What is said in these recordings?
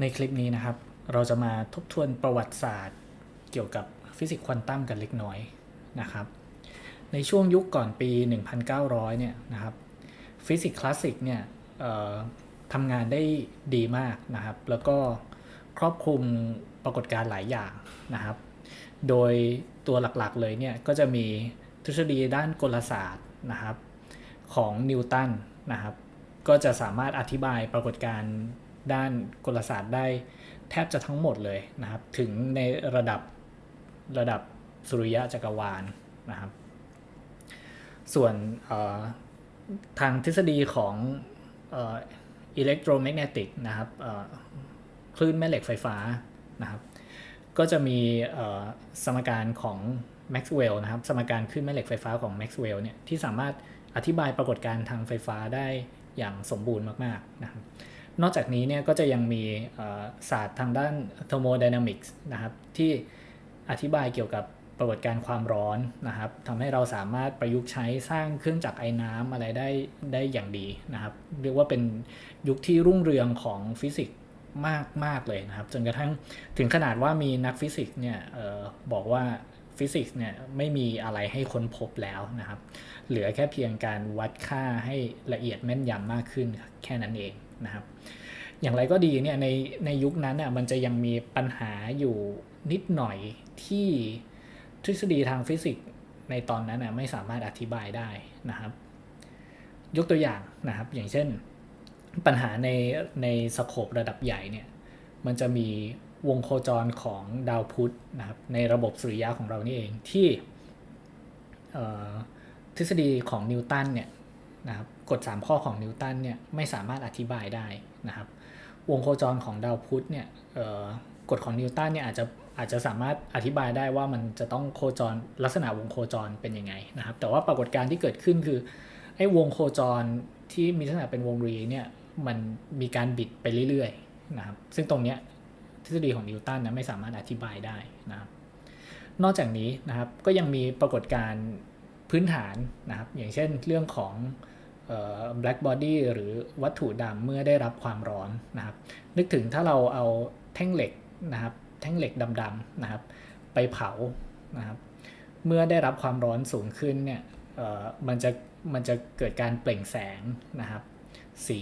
ในคลิปนี้นะครับ เราจะมาทบทวนประวัติศาสตร์ เกี่ยวกับฟิสิกส์ควอนตัมกันเล็กน้อยนะครับ ในช่วงยุคก่อนปี 1900 เนี่ยนะครับฟิสิกส์คลาสสิกเนี่ยทำงานได้ดีมากนะครับ แล้วก็ครอบคลุมปรากฏการณ์หลายอย่างนะครับ โดยตัวหลักๆเลยเนี่ยก็จะมีทฤษฎีด้านกลศาสตร์นะครับของนิวตันนะครับ ก็จะสามารถอธิบายปรากฏการณ์ ด้านกลศาสตร์ได้แทบจะทั้งหมดเลยนะครับ ถึงในระดับระดับสุริยะจักรวาลนะครับ ส่วนทางทฤษฎีของอิเล็กโทรแมกเนติกนะครับคลื่นแม่เหล็กไฟฟ้านะครับ ก็จะมีสมการของแม็กซ์เวลล์นะครับ สมการคลื่นแม่เหล็กไฟฟ้าของแม็กซ์เวลล์เนี่ยที่สามารถอธิบายปรากฏการณ์ทางไฟฟ้าได้อย่างสมบูรณ์มาก ๆ นะครับ นอกจากนี้เนี่ยก็จะยังมีศาสตร์ทางด้าน thermodynamics นะครับที่อธิบายเกี่ยวกับปรากฏการณ์ความร้อนนะครับทำให้เราสามารถประยุกต์ใช้สร้างเครื่องจักรไอ้น้ำอะไรได้ได้อย่างดีนะครับ เรียกว่าเป็นยุคที่รุ่งเรืองของฟิสิกส์มากมากเลยนะครับ จนกระทั่งถึงขนาดว่ามีนักฟิสิกส์เนี่ยออบอกว่าฟิสิกส์เนี่ยไม่มีอะไรให้ค้นพบแล้วนะครับ เหลือแค่เพียงการวัดค่าให้ละเอียดแม่นยำมากขึ้นแค่นั้นเอง นะครับ อย่างไรก็ดีเนี่ยในในยุคนั้นน่ะมันจะยังมีปัญหาอยู่นิดหน่อยที่ทฤษฎีทางฟิสิกส์ในตอนนั้นน่ะไม่สามารถอธิบายได้นะครับ ยกตัวอย่างนะครับ อย่างเช่นปัญหาในในสโคประดับใหญ่เนี่ยมันจะมีวงโคจรของดาวพุธนะครับในระบบสุริยะของเรานี่เองที่ทฤษฎีของนิวตันเนี่ย นะครับกฎ 3 ข้อของนิวตันเนี่ยไม่สามารถอธิบายได้นะครับ วงโคจรของดาวพุธเนี่ยกฎของนิวตันเนี่ยอาจจะอาจจะสามารถอธิบายได้ว่ามันจะต้องโคจรลักษณะวงโคจรเป็นยังไงนะครับ แต่ว่าปรากฏการณ์ที่เกิดขึ้นคือไอ้วงโคจรที่มีลักษณะเป็นวงรีเนี่ยมันมีการบิดไปเรื่อยๆนะครับ ซึ่งตรงเนี้ยทฤษฎีของนิวตันนะไม่สามารถอธิบายได้นะครับ นอกจากนี้นะครับก็ยังมีปรากฏการณ์ พื้นฐานนะครับ อย่างเช่นเรื่องของออ black body หรือวัตถุดำเมื่อได้รับความร้อนนะครับ นึกถึงถ้าเราเอาแท่งเหล็กนะครับ แท่งเหล็กดำๆนะครับ ไปเผานะครับ เมื่อได้รับความร้อนสูงขึ้นเนี่ยมันจะมันจะเกิดการเปล่งแสงนะครับ สี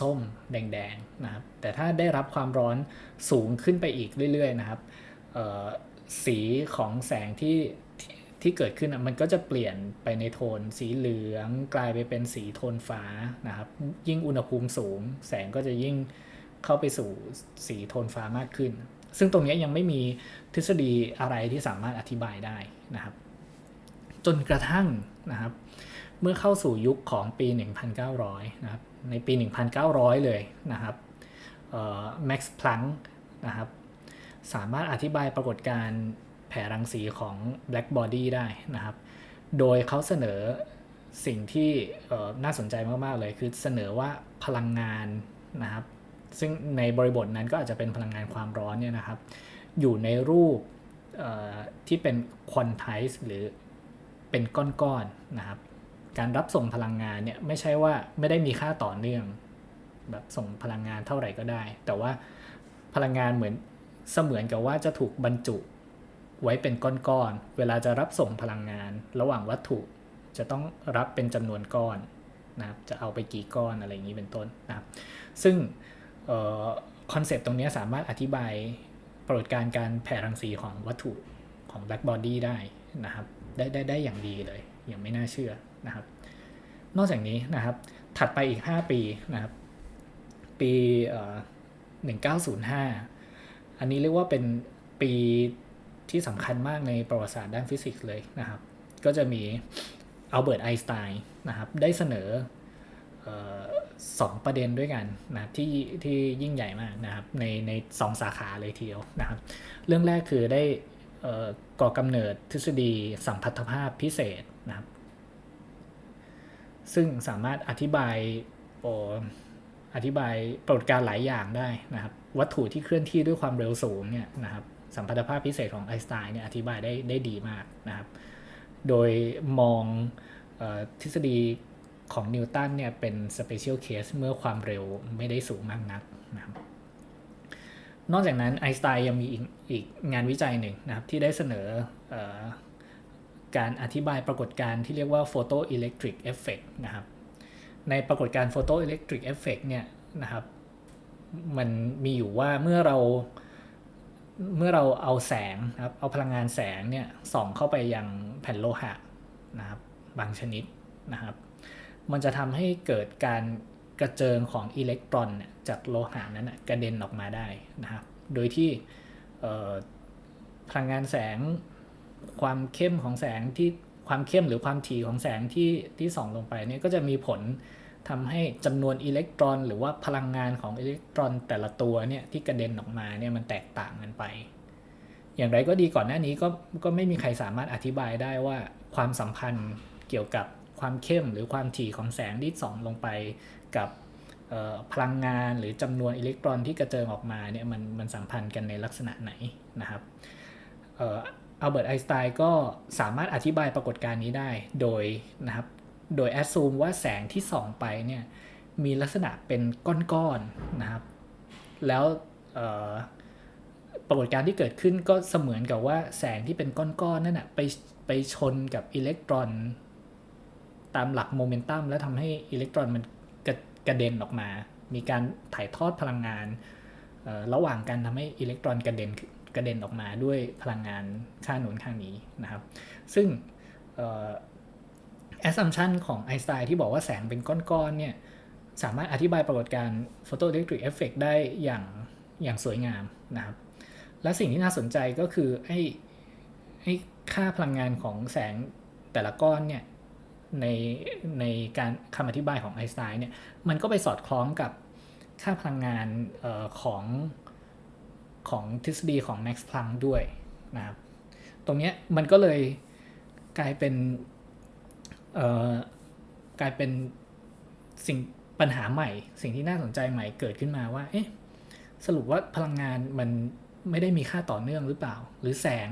ส้มๆ แดงๆนะครับ แต่ถ้าได้รับความร้อนสูงขึ้นไปอีกเรื่อยๆนะครับสีของแสงที่ ที่เกิดขึ้นมันก็จะเปลี่ยนไปในโทนสีเหลือง กลายไปเป็นสีโทนฟ้านะครับ ยิ่งอุณหภูมิสูง แสงก็จะยิ่งเข้าไปสู่สีโทนฟ้ามากขึ้น ซึ่งตรงนี้ยยังไม่มีทฤษฎีอะไรที่สามารถอธิบายได้นะครับ จนกระทั่งนะครับ เมื่อเข้าสู่ยุคของปี 1900 นะครับ ในปี 1900 เลยนะครับแม็กซ์พลังนะครับสามารถอธิบายปรากฏการณ์ แผ่รังสีของ black body ได้นะครับ โดยเขาเสนอสิ่งที่น่าสนใจมาก ๆ เลย คือเสนอว่าพลังงานนะครับ ซึ่งในบริบทนั้นก็อาจจะเป็นพลังงานความร้อนเนี่ยนะครับ อยู่ในรูปที่เป็น quantize หรือเป็นก้อนๆนะครับ การรับส่งพลังงานเนี่ยไม่ใช่ว่าไม่ได้มีค่าต่อเนื่อง แบบส่งพลังงานเท่าไหร่ก็ได้ แต่ว่าพลังงานเหมือนเสมือนกับว่าจะถูกบรรจุ ไว้เป็นก้อนๆ เวลาจะรับส่งพลังงาน ระหว่างวัตถุจะต้องรับเป็นจำนวนก้อนนะครับ จะเอาไปกี่ก้อนอะไรอย่างนี้เป็นต้นนะครับ ซึ่งคอนเซปต์ตรงนี้สามารถอธิบายปรากฏการณ์การแผ่รังสีของวัตถุของ black body ได้นะครับ ได้ได้ได้อย่างดีเลย อย่างไม่น่าเชื่อนะครับ นอกจากนี้นะครับ ถัดไปอีก 5 ปีนะครับ ปีเอ่อ1905 อันนี้เรียกว่าเป็นปี ที่สำคัญมากในประวัติศาสตร์ด้านฟิสิกส์เลยนะครับ ก็จะมีอัลเบิร์ตไอน์สไตน์นะครับ ได้เสนอสองประเด็นด้วยกันนะที่ที่ยิ่งใหญ่มากนะครับ ในในสองสาขาเลยทีเดียวนะครับ เรื่องแรกคือได้ก่อกำเนิดทฤษฎีสัมพัทธภาพพิเศษนะครับ ซึ่งสามารถอธิบายโออธิบายปรากฏการณ์หลายอย่างได้นะครับ วัตถุที่เคลื่อนที่ด้วยความเร็วสูงเนี่ยนะครับ สัมพัทธภาพพิเศษของไอน์สไตน์เนี่ยอธิบายได้ได้ดีมากนะครับ โดยมองออทฤษฎีของนิวตันเนี่ยเป็น special case เมื่อความเร็วไม่ได้สูงมากนักนะครับนอกจากนั้นไอน์สไตน์ยังมีอีกอกงานวิจัยหนึ่งนะครับที่ได้เสนอออการอธิบายปรากฏการณ์ที่เรียกว่าโฟโตอิเล็กทริกเอฟเฟกนะครับในปรากฏการณ์โฟโตอิเล็กทริกเอฟเฟกเนี่ยนะครับมันมีอยู่ว่าเมื่อเรา เมื่อเราเอาแสงนะครับเอาพลังงานแสงเนี่ยส่องเข้าไปยังแผ่นโลหะนะครับบางชนิดนะครับ มันจะทำให้เกิดการกระเจิงของอิเล็กตรอนจากโลหะนั้นกระเด็นออกมาได้นะครับ โดยที่พลังงานแสงความเข้มของแสงที่ความเข้มหรือความถี่ของแสงที่ที่ส่องลงไปเนี่ยก็จะมีผล ทำให้จำนวนอิเล็กตรอน หรือว่าพลังงานของอิเล็กตรอนแต่ละตัวเนี่ยที่กระเด็นออกมาเนี่ยมันแตกต่างกันไป อย่างไรก็ดีก่อนหน้านี้ก็ก็ไม่มีใครสามารถอธิบายได้ว่าความสัมพันธ์เกี่ยวกับความเข้มหรือความถี่ของแสงที่ส่องลงไปกับพลังงานหรือจำนวนอิเล็กตรอนที่กระเจิงออกมาเนี่ยมันมันสัมพันธ์กันในลักษณะไหนนะครับอัลเบิร์ตไอน์สไตน์ก็สามารถอธิบายปรากฏการณ์นี้ได้โดยนะครับ โดยแอดซูมว่าแสงที่ส่องไปเนี่ยมีลักษณะเป็นก้อนๆนะครับ แล้วปรากฏการณ์ที่เกิดขึ้นก็เสมือนกับว่าแสงที่เป็นก้อนๆนั่นนะไปไปชนกับอิเล็กตรอน ตามหลักโมเมนตัมแล้วทำให้อิเล็กตรอนมันกระกระเด็นออกมา มีการถ่ายทอดพลังงานระหว่างกันทำให้อิเล็กตรอนกระเด็นกระเด็นออกมาด้วยพลังงานค่าหนุนข้างนี้นะครับ ซึ่ง แอสซัมชันของไอน์สไตน์ที่บอกว่าแสงเป็นก้อนๆเนี่ยสามารถอธิบายปรากฏการณ์โฟโตอิเล็กทริกเอฟเฟกได้อย่างอย่างสวยงามนะครับ และสิ่งที่น่าสนใจก็คือไอ้ไอ้ค่าพลังงานของแสงแต่ละก้อนเนี่ยในในการคำอธิบายของไอน์สไตน์เนี่ยมันก็ไปสอดคล้องกับค่าพลังงานออของของทฤษฎีของ Max Planck ด้วยนะครับ ตรงนี้มันก็เลยกลายเป็น กลายเป็นสิ่งปัญหาใหม่ สิ่งที่น่าสนใจใหม่เกิดขึ้นมาว่า เอ๊ะสรุปว่าพลังงานมันไม่ได้มีค่าต่อเนื่องหรือเปล่า หรือแสง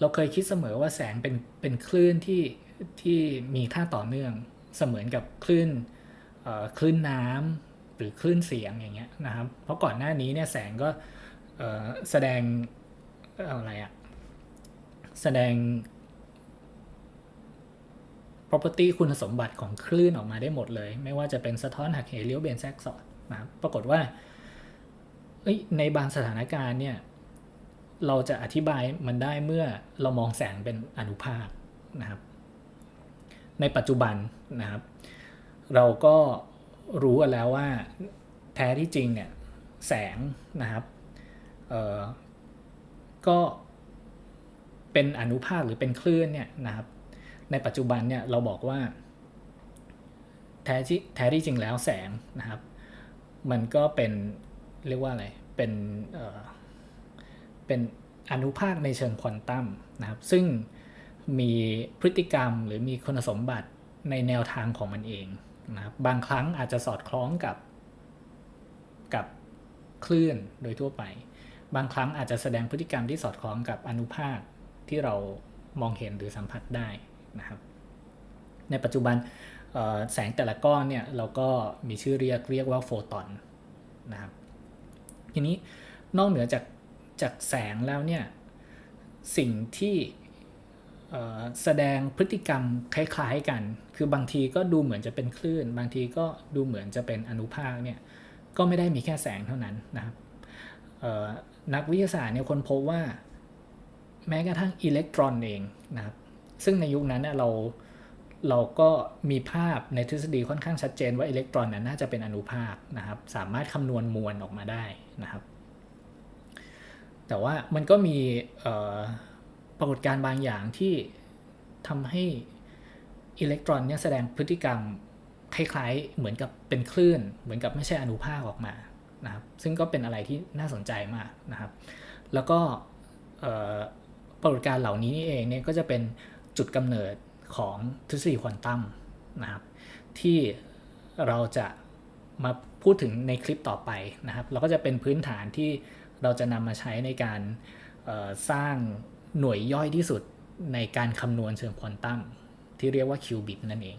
เราเคยคิดเสมอว่าแสงเป็นเป็นคลื่นที่ที่มีค่าต่อเนื่อง เสมือนกับคลื่นคลื่นน้ำหรือคลื่นเสียงอย่างเงี้ยนะครับ เพราะก่อนหน้านี้เนี่ยแสงก็แสดงอะไรอะแสดง property คุณสมบัติของคลื่นออกมาได้หมดเลย ไม่ว่าจะเป็นสะท้อนหักเหเลี้ยวเบนแทรกสอดนะปรากฏว่าในบางสถานการณ์เนี่ยเราจะอธิบายมันได้เมื่อเรามองแสงเป็นอนุภาคนะครับ ในปัจจุบันนะครับ เราก็รู้กันแล้วว่าแท้ที่จริงเนี่ยแสงนะครับก็เป็นอนุภาคหรือเป็นคลื่นเนี่ยนะครับ ในปัจจุบันเนี่ยเราบอกว่าแท้ที่แท้ที่จริงแล้วแสงนะครับ มันก็เป็นเรียกว่าอะไร เป็นเเป็นอนุภาคในเชิงควอนตัมนะครับ ซึ่งมีพฤติกรรมหรือมีคุณสมบัติในแนวทางของมันเองนะครับบางครั้งอาจจะสอดคล้องกับกับคลื่นโดยทั่วไป บางครั้งอาจจะแสดงพฤติกรรมที่สอดคล้องกับอนุภาคที่เรามองเห็นหรือสัมผัสได้ นะครับในปัจจุบันแสงแต่ละก้อนเนี่ยเราก็มีชื่อเรียกเรียกว่าโฟตอนนะครับทีนี้นอกเหนือจากจากแสงแล้วเนี่ยสิ่งที่แสดงพฤติกรรมคล้ายๆกัน คือบางทีก็ดูเหมือนจะเป็นคลื่น บางทีก็ดูเหมือนจะเป็นอนุภาคเนี่ยก็ไม่ได้มีแค่แสงเท่านั้นนะครับนักวิทยาศาสตร์เนี่ยคนพบว่าแม้กระทั่งอิเล็กตรอนเองนะครับ ซึ่งในยุคนั้นเนี่ยเราเราก็มีภาพในทฤษฎีค่อนข้างชัดเจนว่าอิเล็กตรอนนั้นน่าจะเป็นอนุภาคนะครับ สามารถคำนวณมวลออกมาได้นะครับ แต่ว่ามันก็มีปรากฏการณ์บางอย่างที่ทำให้อิเล็กตรอนเนี่ยแสดงพฤติกรรมคล้ายๆเหมือนกับเป็นคลื่น เหมือนกับไม่ใช่อนุภาคออกมานะครับ ซึ่งก็เป็นอะไรที่น่าสนใจมากนะครับ แล้วก็ปรากฏการณ์เหล่านี้นี่เองเนี่ยก็จะเป็น จุดกำเนิดของทฤษฎีควอนตัมนะครับที่เราจะมาพูดถึงในคลิปต่อไปนะครับ เราก็จะเป็นพื้นฐานที่เราจะนำมาใช้ในการสร้างหน่วยย่อยที่สุดในการคำนวณเชิงควอนตัมที่เรียกว่าคิวบิตนั่นเอง